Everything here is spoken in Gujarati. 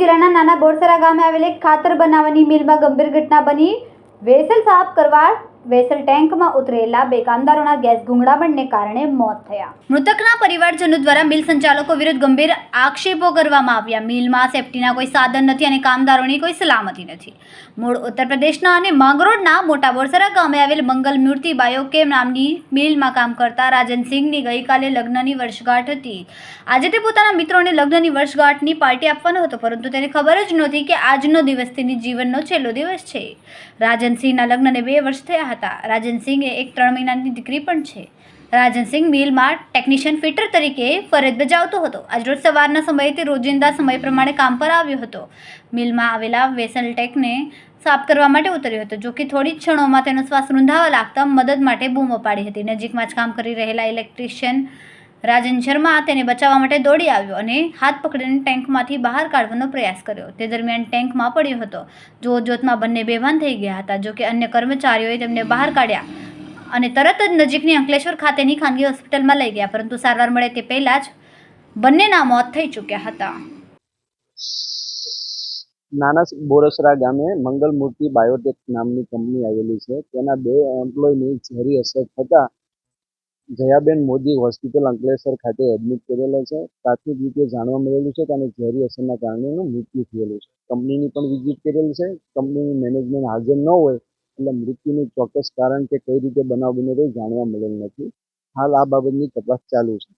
જિલ્લાના નાના બોરસરા ગામે આવેલ એક ખાતર બનાવવાની મિલમાં ગંભીર ઘટના બની. વેસલ સાફ કરવા વેસલ ટેન્કમાં ઉતરેલા બે કામદારોના ગેસ ગુંગળામણને કારણે મોત થયા. મૃતકના પરિવારજનો દ્વારા મિલ સંચાલકો વિરુદ્ધ ગંભીર આક્ષેપો કરવામાં આવ્યા. મિલમાં સેફટીના કોઈ સાધન નથી અને કામદારોની કોઈ સલામતી નથી. મૂળ ઉત્તર પ્રદેશના અને માંગરોળના મોટા બોરસરા ગામે આવેલ મંગલ મૂર્તિ બાયોકેમ નામની મિલમાં કામ કરતા રાજનસિંહની ગઈકાલે લગ્નની વર્ષગાંઠ હતી. આજે તે પોતાના મિત્રોને લગ્નની વર્ષગાંઠની પાર્ટી આપવાનો હતો, પરંતુ તેને ખબર જ નહોતી કે આજનો દિવસ તેની જીવનનો છેલ્લો દિવસ છે. રાજનસિંહના લગ્નને બે વર્ષ થયા હતા. રાજનસિંહ એ એક ત્રણ મહિનાની દીકરી પણ છે. રાજનસિંહ મિલમાં ટેકનિશિયન ફિટર તરીકે ફરજ બજાવતો હતો. આજરોજ સવારના સમયે તે રોજિંદા સમય પ્રમાણે કામ પર આવ્યો હતો. મિલમાં આવેલા વેસલ ટેકને સાફ કરવા માટે ઉતર્યો હતો, જોકે થોડી જ ક્ષણોમાં તેનો શ્વાસ રૂંધાવા લાગતા મદદ માટે બૂમો પાડી હતી. નજીકમાં જ કામ કરી રહેલા ઇલેક્ટ્રિશિયન રાજન શર્મા તેને બચાવવા માટે દોડી આવ્યો અને હાથ પકડીને ટેન્કમાંથી બહાર કાઢવાનો પ્રયાસ કર્યો. તે દરમિયાન ટેન્કમાં પડ્યો હતો. જોતજોતમાં બંને બેભાન થઈ ગયા હતા જોકે અન્ય કર્મચારીઓએ તેમને બહાર કાઢ્યા અને તરત જ નજીકની અંકલેશ્વર ખાતેની ખાનગી હોસ્પિટલમાં લઈ ગયા, પરંતુ સારવાર મળે તે પહેલાં જ બંનેના મોત થઈ ચૂક્યા હતા. નાના બોરસરા ગામે મંગલમૂર્તિ બાયોટેક નામની કંપની આવેલી છે. તેના બે એમ્પ્લોયની ઝેરી અસર થતાં જયાબેન મોદી હોસ્પિટલ અંકલેશ્વર ખાતે એડમિટ કરેલા છે. પ્રાથમિક રીતે જાણવા મળેલું છે કે આને ઝેરી અસરના કારણે એનું મૃત્યુ થયેલું છે. કંપનીની પણ વિઝિટ કરેલી છે. કંપનીનું મેનેજમેન્ટ હાજર ન હોય એટલે મૃત્યુનું ચોક્કસ કારણ કે કઈ રીતે બનાવ બને તે જાણવા મળેલ નથી. હાલ આ બાબતની તપાસ ચાલુ છે.